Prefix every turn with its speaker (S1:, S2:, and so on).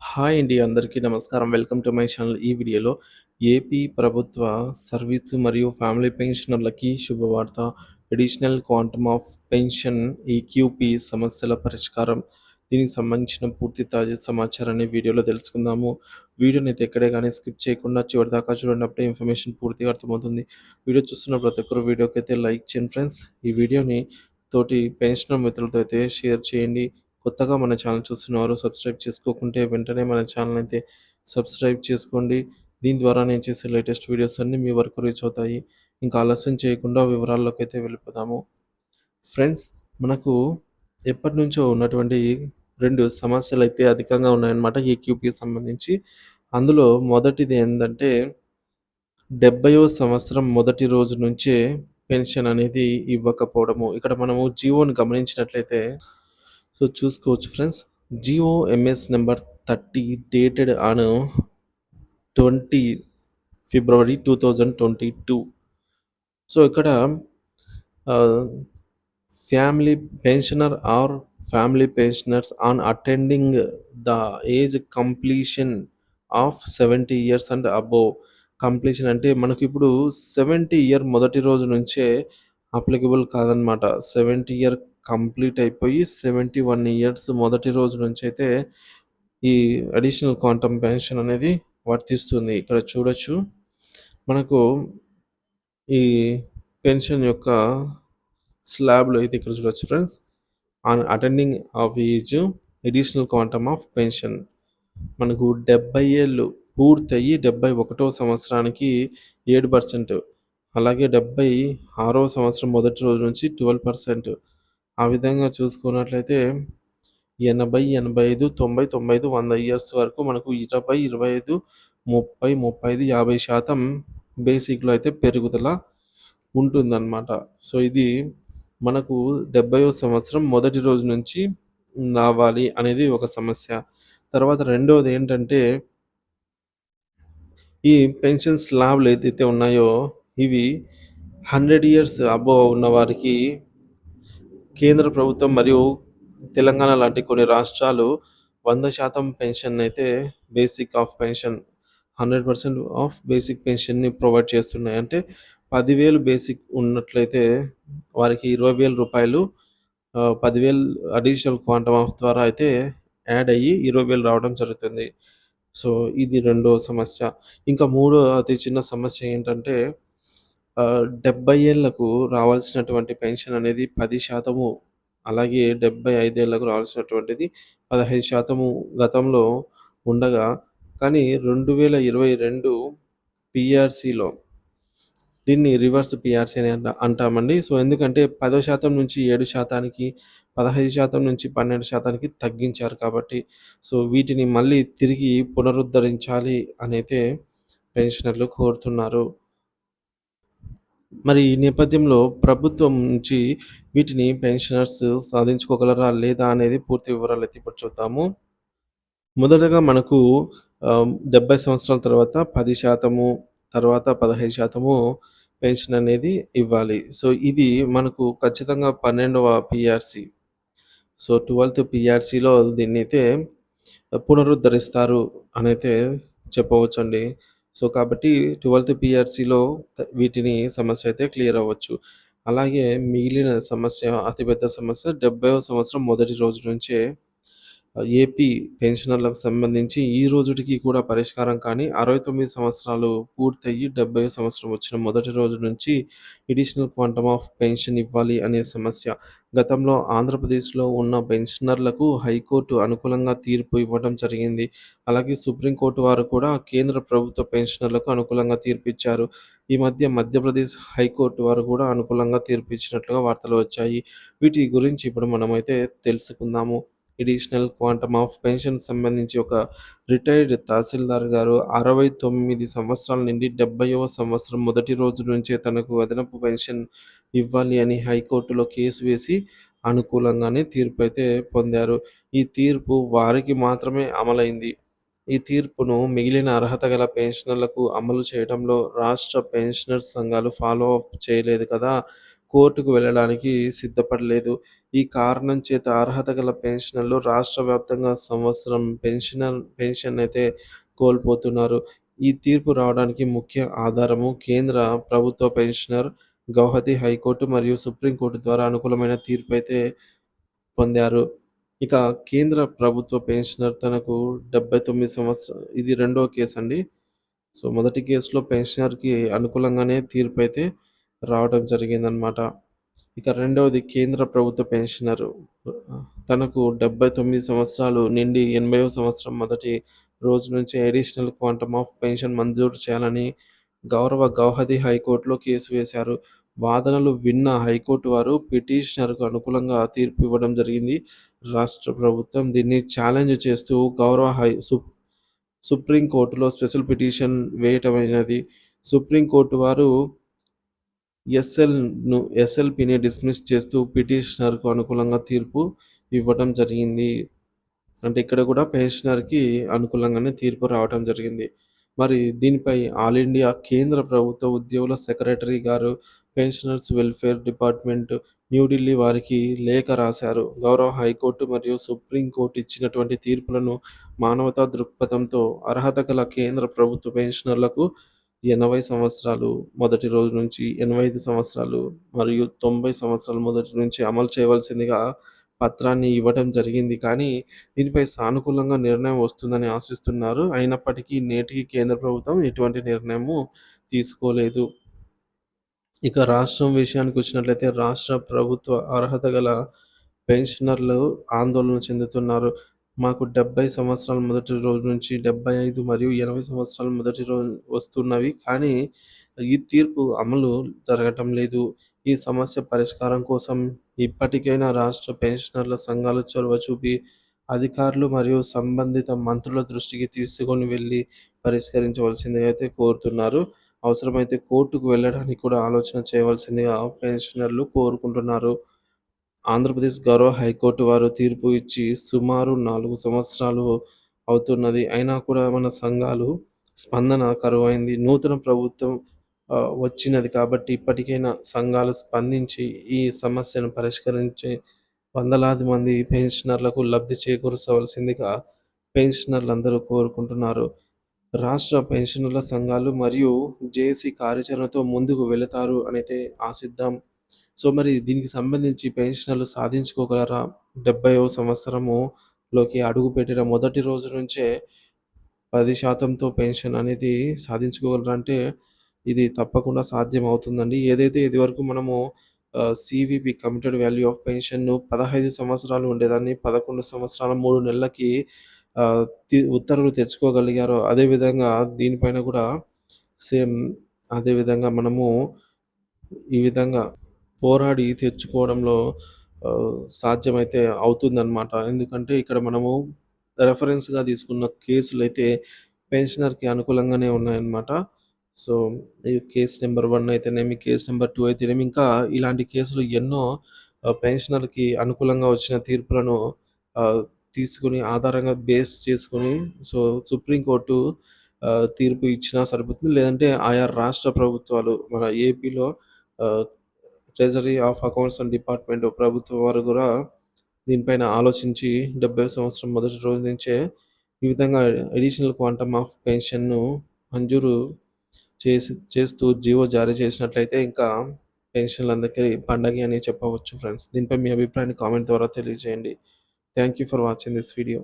S1: Hi అండి అందరికీ నమస్కారం. Welcome to my channel. ఈ వీడియోలో ఏపీ ప్రభుత్వ సర్వీసు మరియు ఫ్యామిలీ పెన్షనర్లకి శుభవార్త. Additional quantum of pension EQP సమస్యల పరిష్కారం దీనికి సంబంధించిన పూర్తి తాజా సమాచారాన్ని వీడియోలో తెలుసుకుందాము. వీడియోని అయితే ఎక్కడే కానీ స్కిప్ చేయకుండా చివరి దాకా చూడండి అప్పుడే ఇన్ఫర్మేషన్ పూర్తిగా అర్థమవుతుంది. వీడియో చూస్తున్న ప్రతి ఒక్కరు వీడియోకి అయితే లైక్ చేయండి ఫ్రెండ్స్. ఈ వీడియోని తోటి పెన్షనర్ మిత్రులతో అయితే షేర్ చేయండి. కొత్తగా మన ఛానల్ చూస్తున్నవారు సబ్స్క్రైబ్ చేసుకోకుంటే వెంటనే మన ఛానల్ అయితే సబ్స్క్రైబ్ చేసుకోండి. దీని ద్వారా నేను చేసే లేటెస్ట్ వీడియోస్ అన్నీ మీ వరకు రీచ్ అవుతాయి. ఇంకా ఆలస్యం చేయకుండా వివరాల్లోకి అయితే వెళ్ళిపోదాము. ఫ్రెండ్స్ మనకు ఎప్పటి నుంచో ఉన్నటువంటి రెండు సమస్యలు అయితే అధికంగా ఉన్నాయన్నమాట ఈ క్యూపీకి సంబంధించి. అందులో మొదటిది ఏంటంటే డెబ్బయో సంవత్సరం మొదటి రోజు నుంచే పెన్షన్ అనేది ఇవ్వకపోవడము. ఇక్కడ మనము జీవోని గమనించినట్లయితే సో చూసుకోవచ్చు friends. GO MS number thirty dated on twenty February two thousand twenty two. So ఇక్కడ family pensioner or family pensioners on attending the age completion of seventy years and above completion అంటే మనకు ఇప్పుడు seventy year మొదటి రోజు నుంచే applicable కాదనమాట. Seventy year complete అయిపోయి seventy one years మొదటి రోజు నుంచి అయితే ఈ అడిషనల్ క్వాంటమ్ పెన్షన్ అనేది వర్తిస్తుంది. ఇక్కడ చూడొచ్చు. మనకు ఈ పెన్షన్ యొక్క స్లాబ్లో అయితే ఇక్కడ చూడొచ్చు friends. On attending of age additional quantum of pension. మనకు డెబ్బై ఏళ్ళు పూర్తయ్యి డెబ్బై ఒకటో సంవత్సరానికి ఏడు పర్సెంట్ అలాగే డెబ్బై ఆరో సంవత్సరం మొదటి రోజు నుంచి ట్వెల్వ్ పర్సెంట్ ఆ విధంగా చూసుకున్నట్లయితే ఎనభై ఎనభై ఐదు తొంభై తొంభై ఐదు వంద ఇయర్స్ వరకు మనకు ఇరవై ఇరవై ఐదు ముప్పై ముప్పై ఐదు యాభై శాతం బేసిక్లో అయితే పెరుగుదల ఉంటుందన్నమాట. సో ఇది మనకు డెబ్బయో సంవత్సరం మొదటి రోజు నుంచి రావాలి అనేది ఒక సమస్య. తర్వాత రెండవది ఏంటంటే ఈ పెన్షన్ స్లాబ్లు ఏదైతే ఉన్నాయో ఇవి హండ్రెడ్ ఇయర్స్ అబోవ్ ఉన్న వారికి కేంద్ర ప్రభుత్వం మరియు తెలంగాణ లాంటి కొన్ని రాష్ట్రాలు వంద శాతం పెన్షన్ అయితే basic of pension hundred percent of basic పెన్షన్ని provide చేస్తున్నాయి. అంటే పదివేలు బేసిక్ ఉన్నట్లయితే వారికి ఇరవై వేల రూపాయలు పదివేలు అడిషనల్ క్వాంటమ్ ఆఫ్ ద్వారా అయితే యాడ్ అయ్యి ఇరవై వేలు రావడం జరుగుతుంది. సో ఇది రెండో సమస్య. ఇంకా మూడో అతి చిన్న సమస్య ఏంటంటే డెబ్బై ఏళ్ళకు రావాల్సినటువంటి పెన్షన్ అనేది పది శాతము అలాగే డెబ్బై ఐదేళ్ళకు రావాల్సినటువంటిది పదహైదు శాతము గతంలో ఉండగా కానీ రెండు వేల ఇరవై రెండు పిఆర్సీలో దీన్ని రివర్స్ పిఆర్సీ అని అంటామండి. సో ఎందుకంటే పదో శాతం నుంచి ఏడు శాతానికి పదహైదు శాతం నుంచి పన్నెండు శాతానికి తగ్గించారు కాబట్టి సో వీటిని మళ్ళీ తిరిగి పునరుద్ధరించాలి అనైతే పెన్షనర్లు కోరుతున్నారు. మరి ఈ నేపథ్యంలో ప్రభుత్వం నుంచి వీటిని పెన్షనర్స్ సాధించుకోగలరా లేదా అనేది పూర్తి వివరాలు అయితే చూద్దాము. మొదటగా మనకు డెబ్బై సంవత్సరాల తర్వాత పది శాతము తర్వాత పదహైదు శాతము పెన్షన్ అనేది ఇవ్వాలి. సో ఇది మనకు ఖచ్చితంగా పన్నెండవ పిఆర్సి సో ట్వెల్త్ పిఆర్సిలో దీన్ని అయితే పునరుద్ధరిస్తారు అనైతే చెప్పవచ్చండి. సో కాబట్టి ట్వెల్త్ పిఆర్సీలో వీటిని సమస్య అయితే క్లియర్ అవ్వచ్చు. అలాగే మిగిలిన సమస్య అతిపెద్ద సమస్య డెబ్బైవ సంవత్సరం మొదటి రోజు నుంచే ఏపీ పెన్షనర్లకు సంబంధించి ఈ రోజుటికి కూడా పరిష్కారం కానీ అరవై తొమ్మిది సంవత్సరాలు పూర్తయ్యి డెబ్బై సంవత్సరం వచ్చిన మొదటి రోజు నుంచి ఎడిషనల్ క్వాంటమ్ ఆఫ్ పెన్షన్ ఇవ్వాలి అనే సమస్య. గతంలో ఆంధ్రప్రదేశ్లో ఉన్న పెన్షనర్లకు హైకోర్టు అనుకూలంగా తీర్పు ఇవ్వడం జరిగింది. అలాగే సుప్రీంకోర్టు వారు కూడా కేంద్ర ప్రభుత్వ పెన్షనర్లకు అనుకూలంగా తీర్పు ఇచ్చారు. ఈ మధ్య మధ్యప్రదేశ్ హైకోర్టు వారు కూడా అనుకూలంగా తీర్పు ఇచ్చినట్లుగా వార్తలు వచ్చాయి. వీటి గురించి ఇప్పుడు మనమైతే తెలుసుకుందాము. ఎడిషనల్ క్వాంటమ్ ఆఫ్ పెన్షన్ సంబంధించి ఒక రిటైర్డ్ తహసీల్దార్ గారు అరవై తొమ్మిది సంవత్సరాల నుండి డెబ్బైవ సంవత్సరం మొదటి రోజు నుంచే తనకు అదనపు పెన్షన్ ఇవ్వాలి అని హైకోర్టులో కేసు వేసి అనుకూలంగానే తీర్పు అయితే పొందారు. ఈ తీర్పు వారికి మాత్రమే అమలైంది. ఈ తీర్పును మిగిలిన అర్హత గల పెన్షనర్లకు అమలు చేయడంలో రాష్ట్ర పెన్షనర్ సంఘాలు ఫాలో అప్ చేయలేదు కదా. కోర్టుకు వెళ్ళడానికి సిద్ధపడలేదు. ఈ కారణం చేత అర్హత గల పెన్షనర్లు రాష్ట్ర వ్యాప్తంగా సంవత్సరం పెన్షనర్ పెన్షన్ అయితే కోల్పోతున్నారు. ఈ తీర్పు రావడానికి ముఖ్య ఆధారము కేంద్ర ప్రభుత్వ పెన్షనర్, గౌహతి హైకోర్టు మరియు సుప్రీంకోర్టు ద్వారా అనుకూలమైన తీర్పు అయితే పొందారు. ఇక కేంద్ర ప్రభుత్వ పెన్షనర్ తనకు 79 సంవత్సర ఇది రెండో అండి సో, మొదటి కేసులో పెన్షనర్‌కి అనుకూలంగానే తీర్పు అయితే రావడం జరిగిందనమాట. ఇక రెండవది కేంద్ర ప్రభుత్వ పెన్షనరు తనకు 79 సంవత్సరాలు నిండి 80వ సంవత్సరం మొదటి రోజు నుంచి అడిషనల్ క్వాంటమ్ ఆఫ్ పెన్షన్ మంజూరు చేయాలని గౌరవ గౌహతి హైకోర్టులో కేసు వేశారు. వాదనలు విన్న హైకోర్టు వారు పిటిషనర్‌కు అనుకూలంగా తీర్పు ఇవ్వడం జరిగింది. రాష్ట్ర ప్రభుత్వం దీన్ని ఛాలెంజ్ చేస్తూ గౌరవ హై సుప్ సుప్రీంకోర్టులో స్పెషల్ పిటిషన్ వేయటమైనది. సుప్రీంకోర్టు వారు ఎస్ఎల్‌ను ఎస్ఎల్‌పిని డిస్మిస్ చేస్తూ పిటిషనర్‌కు అనుకూలంగా తీర్పు ఇవ్వటం జరిగింది. అంటే ఇక్కడ కూడా పెన్షనర్‌కి అనుకూలంగానే తీర్పు రావటం జరిగింది. మరి దీనిపై ఆల్ ఇండియా కేంద్ర ప్రభుత్వ ఉద్యోగుల సెక్రటరీ గారు పెన్షనర్స్ వెల్ఫేర్ డిపార్ట్మెంట్ న్యూఢిల్లీ వారికి లేఖ రాశారు. గౌరవ హైకోర్టు మరియు సుప్రీంకోర్టు ఇచ్చినటువంటి తీర్పులను మానవతా దృక్పథంతో అర్హత గల కేంద్ర ప్రభుత్వ పెన్షనర్లకు 80 సంవత్సరాలు మొదటి రోజు నుంచి 85 సంవత్సరాలు మరియు 90 సంవత్సరాల మొదటి నుంచి అమలు చేయవలసిందిగా పత్రాన్ని ఇవ్వటం జరిగింది. కానీ దీనిపై సానుకూలంగా నిర్ణయం వస్తుందని ఆశిస్తున్నారు. అయినప్పటికీ నేటికి కేంద్ర ప్రభుత్వం ఎటువంటి నిర్ణయము తీసుకోలేదు. ఇక రాష్ట్రం విషయానికి వచ్చినట్లయితే రాష్ట్ర ప్రభుత్వ అర్హత గల పెన్షనర్లు ఆందోళన చెందుతున్నారు. మాకు 70 సంవత్సరాల మొదటి రోజు నుంచి 75 మరియు 80 సంవత్సరాల మొదటి రోజు వస్తున్నవి. కానీ ఈ తీర్పు అమలు జరగటం లేదు. ఈ సమస్య పరిష్కారం కోసం ఇప్పటికైనా రాష్ట్ర పెన్షనర్ల సంఘాలు చొరవ చూపి అధికారులు మరియు సంబంధిత మంత్రుల దృష్టికి తీసుకొని వెళ్ళి పరిష్కరించవలసిందిగా అయితే కోరుతున్నారు. అవసరమైతే కోర్టుకు వెళ్ళడానికి కూడా ఆలోచన చేయవలసిందిగా పెన్షనర్లు కోరుకుంటున్నారు. ఆంధ్రప్రదేశ్ గౌరవ హైకోర్టు వారు తీర్పు ఇచ్చి సుమారు నాలుగు సంవత్సరాలు అవుతున్నది. అయినా కూడా మన సంఘాలు స్పందన కరువైంది. నూతన ప్రభుత్వం వచ్చినది కాబట్టి ఇప్పటికైనా సంఘాలు స్పందించి ఈ సమస్యను పరిష్కరించి వందలాది మంది పెన్షనర్లకు లబ్ధి చేకూర్చవలసిందిగా పెన్షనర్లందరూ కోరుకుంటున్నారు. రాష్ట్ర పెన్షనర్ల సంఘాలు మరియు జేఏసీ కార్యాచరణతో ముందుకు వెళతారు అనైతే ఆశిద్దాం. సో, మరి దీనికి సంబంధించి పెన్షనర్లు సాధించుకోగలరా? 70వ సంవత్సరములోకి అడుగుపెట్టిన మొదటి రోజు నుంచే పది శాతంతో పెన్షన్ అనేది సాధించుకోగలరా అంటే ఇది తప్పకుండా సాధ్యం అవుతుందండి. ఏదైతే ఇదివరకు మనము సివిపి కమిటెడ్ వాల్యూ ఆఫ్ పెన్షన్‌ను 15 సంవత్సరాలు ఉండేదాన్ని 11 సంవత్సరాల మూడు నెలలకి ఉత్తర్వులు తెచ్చుకోగలిగారో అదే విధంగా దీనిపైన కూడా సేమ్ అదేవిధంగా మనము ఈ విధంగా పోరాడి తెచ్చుకోవడంలో సాధ్యమైతే అవుతుందన్నమాట ఎందుకంటే ఇక్కడ మనము రెఫరెన్స్‌గా తీసుకున్న కేసులు అయితే పెన్షనర్‌కి అనుకూలంగానే ఉన్నాయన్నమాట. సో, ఈ కేస్ నెంబర్ వన్ అయితేనేమి, కేస్ నెంబర్ టూ అయితేనేమి ఇంకా ఇలాంటి కేసులు ఎన్నో పెన్షనర్‌కి అనుకూలంగా వచ్చిన తీర్పులను తీసుకుని తీసుకొని ఆధారంగా బేస్ చేసుకొని సో, సుప్రీంకోర్టు తీర్పు ఇచ్చినా సరిపోతుంది. లేదంటే ఆయా రాష్ట్ర ప్రభుత్వాలు మన ఏపీలో treasury of accounts and department ప్రభుత్వం వారు కూడా దీనిపైన ఆలోచించి 70వ సంవత్సరం మొదటి రోజు నుంచే ఈ విధంగా అడిషనల్ క్వాంటమ్ ఆఫ్ పెన్షన్‌ను మంజూరు చేసి చేస్తూ జీవో జారీ చేసినట్లయితే ఇంకా పెన్షన్లు అందరికీ పండగ అని చెప్పవచ్చు ఫ్రెండ్స్. దీనిపై మీ అభిప్రాయాన్ని కామెంట్ ద్వారా తెలియజేయండి. Thank you for watching this video.